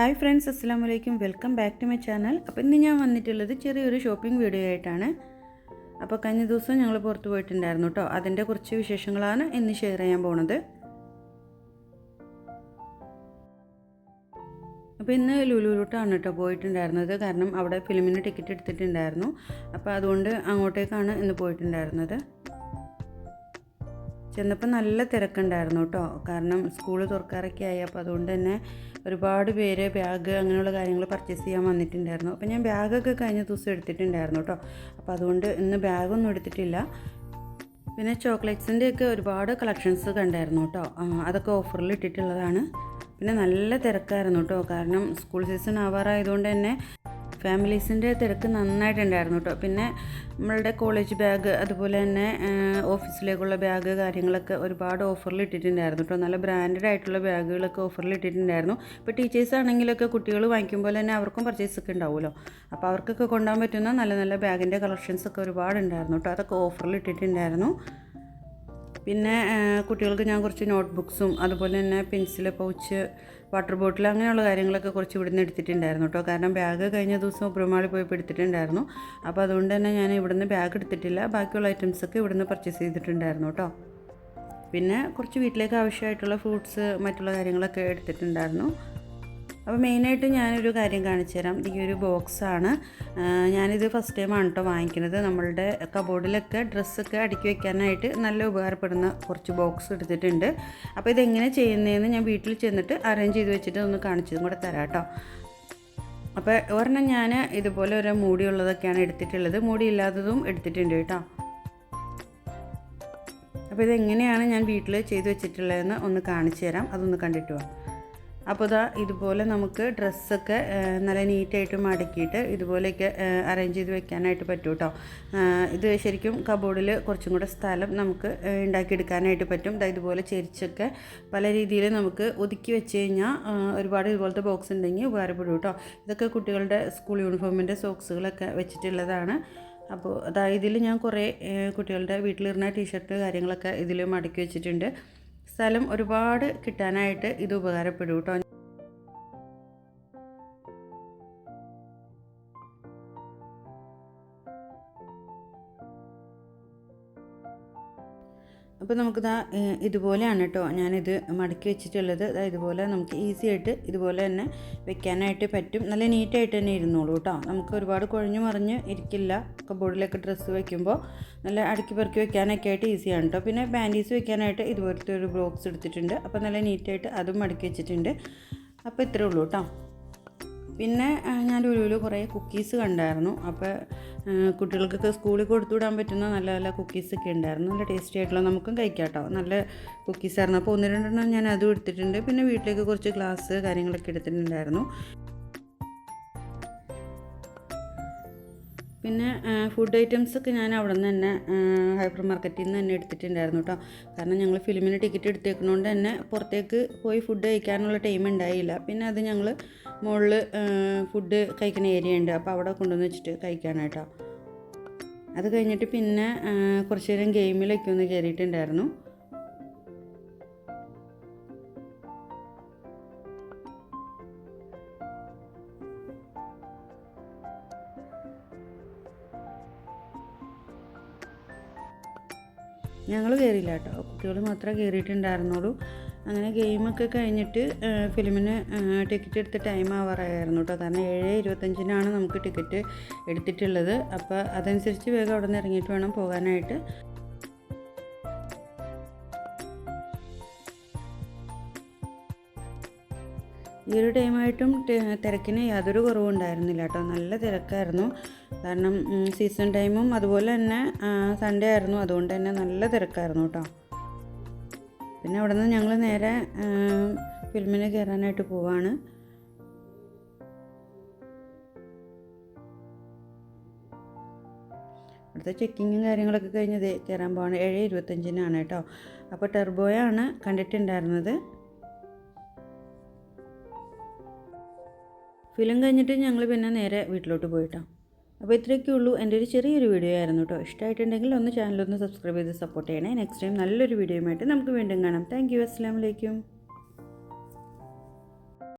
Hi friends അസ്സാം വലൈക്കും welcome back to my channel. അപ്പോൾ ഇന്ന് ഞാൻ വന്നിട്ടുള്ളത് ചെറിയൊരു ഷോപ്പിംഗ് വീഡിയോ ആയിട്ടാണ്. അപ്പോൾ കഴിഞ്ഞ ദിവസം ഞങ്ങൾ പുറത്ത് പോയിട്ടുണ്ടായിരുന്നു കേട്ടോ. അതിന്റെ കുറച്ച് വിശേഷങ്ങളാണ് ഇന്ന് ഷെയർ ചെയ്യാൻ പോണത്. അപ്പോൾ ഇന്ന് ലുലുലൂട്ടാണ് കേട്ടോ പോയിട്ടുണ്ടായിരുന്നത്. കാരണം അവിടെ ഫിലിമിന് ടിക്കറ്റ് എടുത്തിട്ടുണ്ടായിരുന്നു. അപ്പോൾ അതുകൊണ്ട് അങ്ങോട്ടേക്കാണ് ഇന്ന് പോയിട്ടുണ്ടായിരുന്നത്. ചെന്നപ്പോൾ നല്ല തിരക്കുണ്ടായിരുന്നു കേട്ടോ കാരണം സ്കൂൾ തുറക്കാറൊക്കെ ആയി. അപ്പോൾ അതുകൊണ്ട് തന്നെ ഒരുപാട് പേര് ബാഗ് അങ്ങനെയുള്ള കാര്യങ്ങൾ പർച്ചേസ് ചെയ്യാൻ വന്നിട്ടുണ്ടായിരുന്നു. അപ്പോൾ ഞാൻ ബാഗൊക്കെ കഴിഞ്ഞ ദിവസം എടുത്തിട്ടുണ്ടായിരുന്നു കേട്ടോ അപ്പോൾ അതുകൊണ്ട് ഇന്ന് ബാഗൊന്നും എടുത്തിട്ടില്ല. പിന്നെ ചോക്ലേറ്റ്സിന്റെയൊക്കെ ഒരുപാട് കളക്ഷൻസ് കണ്ടായിരുന്നു കേട്ടോ അതൊക്കെ ഓഫറിൽ ഇട്ടിട്ടുള്ളതാണ്. പിന്നെ നല്ല തിരക്കായിരുന്നു കേട്ടോ കാരണം സ്കൂൾ സീസൺ ആവാറായതുകൊണ്ട് തന്നെ ഫാമിലീസിന്റെ തിരക്ക് നന്നായിട്ടുണ്ടായിരുന്നു കേട്ടോ. പിന്നെ നമ്മളുടെ കോളേജ് ബാഗ് അതുപോലെ തന്നെ ഓഫീസിലേക്കുള്ള ബാഗ് കാര്യങ്ങളൊക്കെ ഒരുപാട് ഓഫറിൽ ഇട്ടിട്ടുണ്ടായിരുന്നു കേട്ടോ. നല്ല ബ്രാൻഡഡ് ആയിട്ടുള്ള ബാഗുകളൊക്കെ ഓഫറിൽ ഇട്ടിട്ടുണ്ടായിരുന്നു ഇപ്പോൾ ടീച്ചേഴ്സ് ആണെങ്കിലൊക്കെ കുട്ടികൾ വാങ്ങിക്കുമ്പോൾ തന്നെ അവർക്കും പർച്ചേസ് ഒക്കെ ഉണ്ടാവുമല്ലോ. അപ്പോൾ അവർക്കൊക്കെ കൊണ്ടുപോകാൻ പറ്റുന്ന നല്ല നല്ല ബാഗിന്റെ കളക്ഷൻസ് ഒക്കെ ഒരുപാട് ഉണ്ടായിരുന്നു കേട്ടോ. അതൊക്കെ ഓഫറിൽ ഇട്ടിട്ടുണ്ടായിരുന്നു പിന്നെ കുട്ടികൾക്ക് ഞാൻ കുറച്ച് നോട്ട് ബുക്സും അതുപോലെ തന്നെ പെൻസിൽ പൗച്ച് വാട്ടർ ബോട്ടിൽ അങ്ങനെയുള്ള കാര്യങ്ങളൊക്കെ കുറച്ച് ഇവിടുന്ന് എടുത്തിട്ടുണ്ടായിരുന്നു കേട്ടോ. കാരണം ബാഗ് കഴിഞ്ഞ ദിവസം ഒബ്രമാളി പോയപ്പോൾ എടുത്തിട്ടുണ്ടായിരുന്നു. അപ്പോൾ അതുകൊണ്ട് തന്നെ ഞാൻ ഇവിടുന്ന് ബാഗ് എടുത്തിട്ടില്ല. ബാക്കിയുള്ള ഐറ്റംസൊക്കെ ഇവിടുന്ന് പർച്ചേസ് ചെയ്തിട്ടുണ്ടായിരുന്നു കേട്ടോ. പിന്നെ കുറച്ച് വീട്ടിലേക്ക് ആവശ്യമായിട്ടുള്ള ഫ്രൂട്ട്സ് മറ്റുള്ള കാര്യങ്ങളൊക്കെ എടുത്തിട്ടുണ്ടായിരുന്നു. അപ്പോൾ മെയിനായിട്ട് ഞാനൊരു കാര്യം കാണിച്ചു തരാം. ഈ ഒരു ബോക്സാണ്. ഞാനിത് ഫസ്റ്റ് ടൈം ആണ് കേട്ടോ വാങ്ങിക്കുന്നത്. നമ്മളുടെ കബോർഡിലൊക്കെ ഡ്രസ്സൊക്കെ അടുക്കി വെക്കാനായിട്ട് നല്ല ഉപകാരപ്പെടുന്ന കുറച്ച് ബോക്സ് എടുത്തിട്ടുണ്ട്. അപ്പോൾ ഇതെങ്ങനെ ചെയ്യുന്നതെന്ന് ഞാൻ വീട്ടിൽ ചെന്നിട്ട് അറേഞ്ച് ചെയ്ത് വെച്ചിട്ട് ഒന്ന് കാണിച്ചതും കൂടെ തരാം കേട്ടോ അപ്പോൾ ഒരെണ്ണം ഞാൻ ഇതുപോലെ ഒരു മൂടിയുള്ളതൊക്കെയാണ് എടുത്തിട്ടുള്ളത്. മൂടിയില്ലാത്തതും എടുത്തിട്ടുണ്ട് കേട്ടോ അപ്പോൾ ഇതെങ്ങനെയാണ് ഞാൻ വീട്ടിൽ ചെയ്ത് വെച്ചിട്ടുള്ളതെന്ന് ഒന്ന് കാണിച്ചു തരാം. അതൊന്ന് കണ്ടിട്ട് പോകാം അപ്പോൾ ഇതാ ഇതുപോലെ നമുക്ക് ഡ്രസ്സൊക്കെ നല്ല നീറ്റായിട്ട് മടക്കിയിട്ട് ഇതുപോലെയൊക്കെ അറേഞ്ച് ചെയ്ത് വെക്കാനായിട്ട് പറ്റും കേട്ടോ ഇത് ശരിക്കും കബോർഡിൽ കുറച്ചും കൂടെ സ്ഥലം നമുക്ക് ഉണ്ടാക്കിയെടുക്കാനായിട്ട് പറ്റും. ഇതുപോലെ ചെരിച്ചൊക്കെ പല രീതിയിൽ നമുക്ക് ഒതുക്കി വെച്ച് കഴിഞ്ഞാൽ ഒരുപാട് ഇതുപോലത്തെ ബോക്സ് ഉണ്ടെങ്കിൽ ഉപകാരപ്പെടും കേട്ടോ ഇതൊക്കെ കുട്ടികളുടെ സ്കൂൾ യൂണിഫോമിന്റെ സോക്സുകളൊക്കെ വെച്ചിട്ടുള്ളതാണ്. അപ്പോൾ അതായത് ഇതിൽ ഞാൻ കുറേ കുട്ടികളുടെ വീട്ടിലിരുന്ന ടീഷർട്ട് കാര്യങ്ങളൊക്കെ ഇതിൽ മടക്കി വെച്ചിട്ടുണ്ട്. സ്ഥലം ഒരുപാട് കിട്ടാനായിട്ട് ഇത് ഉപകാരപ്പെടും കേട്ടോ. അപ്പോൾ നമുക്കിതാ ഇതുപോലെയാണ് കേട്ടോ ഞാനിത് മടക്കി വെച്ചിട്ടുള്ളത്. ഇതുപോലെ നമുക്ക് ഈസി ആയിട്ട് ഇതുപോലെ തന്നെ വെക്കാനായിട്ട് പറ്റും. നല്ല നീറ്റായിട്ട് തന്നെ ഇരുന്നോളൂ കേട്ടോ. നമുക്ക് ഒരുപാട് കുഴഞ്ഞു മറിഞ്ഞ് ഇരിക്കില്ല. കബോർഡിലൊക്കെ ഡ്രസ്സ് വെക്കുമ്പോൾ നല്ല അടുക്കി പെറുക്കി വെക്കാനൊക്കെ ആയിട്ട് ഈസിയാണ് കേട്ടോ. പിന്നെ ബാൻഡീസ് വെക്കാനായിട്ട് ഇതുപോലത്തെ ഒരു ബ്ലോക്സ് എടുത്തിട്ടുണ്ട്. അപ്പോൾ നല്ല നീറ്റായിട്ട് അതും മടക്കി വെച്ചിട്ടുണ്ട്. അപ്പോൾ ഇത്രയേ ഉള്ളൂ കേട്ടോ. പിന്നെ ഞാൻ ലുലുവിൽ കുറേ കുക്കീസ് കണ്ടായിരുന്നു. അപ്പോൾ കുട്ടികൾക്കൊക്കെ സ്കൂളിൽ കൊടുത്തു വിടാൻ പറ്റുന്ന നല്ല നല്ല കുക്കീസൊക്കെ ഉണ്ടായിരുന്നു. നല്ല ടേസ്റ്റി ആയിട്ടുള്ള നമുക്കും കഴിക്കാം കേട്ടോ നല്ല കുക്കീസായിരുന്നു അപ്പോൾ ഒന്ന് രണ്ടെണ്ണം ഞാൻ അതും എടുത്തിട്ടുണ്ട്. പിന്നെ വീട്ടിലേക്ക് കുറച്ച് ഗ്ലാസ് കാര്യങ്ങളൊക്കെ എടുത്തിട്ടുണ്ടായിരുന്നു. പിന്നെ ഫുഡ് ഐറ്റംസ് ഒക്കെ ഞാൻ അവിടെ നിന്ന് തന്നെ ഹൈപ്പർ മാർക്കറ്റിൽ നിന്ന് തന്നെ എടുത്തിട്ടുണ്ടായിരുന്നു കേട്ടോ കാരണം ഞങ്ങൾ ഫിലിമിന് ടിക്കറ്റ് എടുത്തേക്കുന്നതുകൊണ്ട് തന്നെ പുറത്തേക്ക് പോയി ഫുഡ് കഴിക്കാനുള്ള ടൈം ഉണ്ടായില്ല. പിന്നെ അത് ഞങ്ങൾ മുകളിൽ ഫുഡ് കഴിക്കുന്ന ഏരിയ ഉണ്ട്. അപ്പോൾ അവിടെ കൊണ്ടുവന്ന് വെച്ചിട്ട് കഴിക്കാനായിട്ടോ. അത് കഴിഞ്ഞിട്ട് പിന്നെ കുറച്ച് നേരം ഗെയിമിലൊക്കെ ഒന്ന് കയറിയിട്ടുണ്ടായിരുന്നു ഞങ്ങൾ കയറിയില്ല കേട്ടോ. കുട്ടികൾ മാത്രമേ കയറിയിട്ടുണ്ടായിരുന്നുള്ളൂ അങ്ങനെ ഗെയിമൊക്കെ കഴിഞ്ഞിട്ട് ഫിലിമിന് ടിക്കറ്റ് എടുത്ത ടൈം ആവാറായിരുന്നു കേട്ടോ. കാരണം ഏഴ് ഇരുപത്തഞ്ചിനാണ് നമുക്ക് ടിക്കറ്റ് എടുത്തിട്ടുള്ളത്. അപ്പോൾ അതനുസരിച്ച് വേഗം അവിടെ നിന്ന് ഇറങ്ങിയിട്ട് വേണം പോകാനായിട്ട്. ഈ ഒരു ടൈമായിട്ടും തിരക്കിന് യാതൊരു കുറവും ഉണ്ടായിരുന്നില്ല കേട്ടോ. നല്ല തിരക്കായിരുന്നു. കാരണം സീസൺ ടൈമും അതുപോലെ തന്നെ സൺഡേ ആയിരുന്നു. അതുകൊണ്ട് തന്നെ നല്ല തിരക്കായിരുന്നു കേട്ടോ പിന്നെ അവിടെ നിന്ന് ഞങ്ങൾ നേരെ ഫിലിമിന് കയറാനായിട്ട് പോവാണ്. അവിടുത്തെ ചെക്കിങ്ങും കാര്യങ്ങളൊക്കെ കഴിഞ്ഞ് കയറാൻ പോവാണ്. ഏഴ് ഇരുപത്തഞ്ചിനാണ് കേട്ടോ അപ്പോൾ ടെർബോയാണ് കണ്ടിട്ടുണ്ടായിരുന്നത്. ഫിലിം കഴിഞ്ഞിട്ട് ഞങ്ങൾ പിന്നെ നേരെ വീട്ടിലോട്ട് പോയിട്ടോ അപ്പോൾ ഇത്രയൊക്കെ ഉള്ളൂ. എന്റെ ഒരു ചെറിയൊരു വീഡിയോ ആയിരുന്നു കേട്ടോ. ഇഷ്ടമായിട്ടുണ്ടെങ്കിൽ ഒന്ന് ചാനലൊന്ന് സബ്സ്ക്രൈബ് ചെയ്ത് സപ്പോർട്ട് ചെയ്യണേ. നെക്സ്റ്റ് ടൈം നല്ലൊരു വീഡിയോയുമായിട്ട് നമുക്ക് വീണ്ടും കാണാം. താങ്ക് യു അസ്സാം വലൈക്കും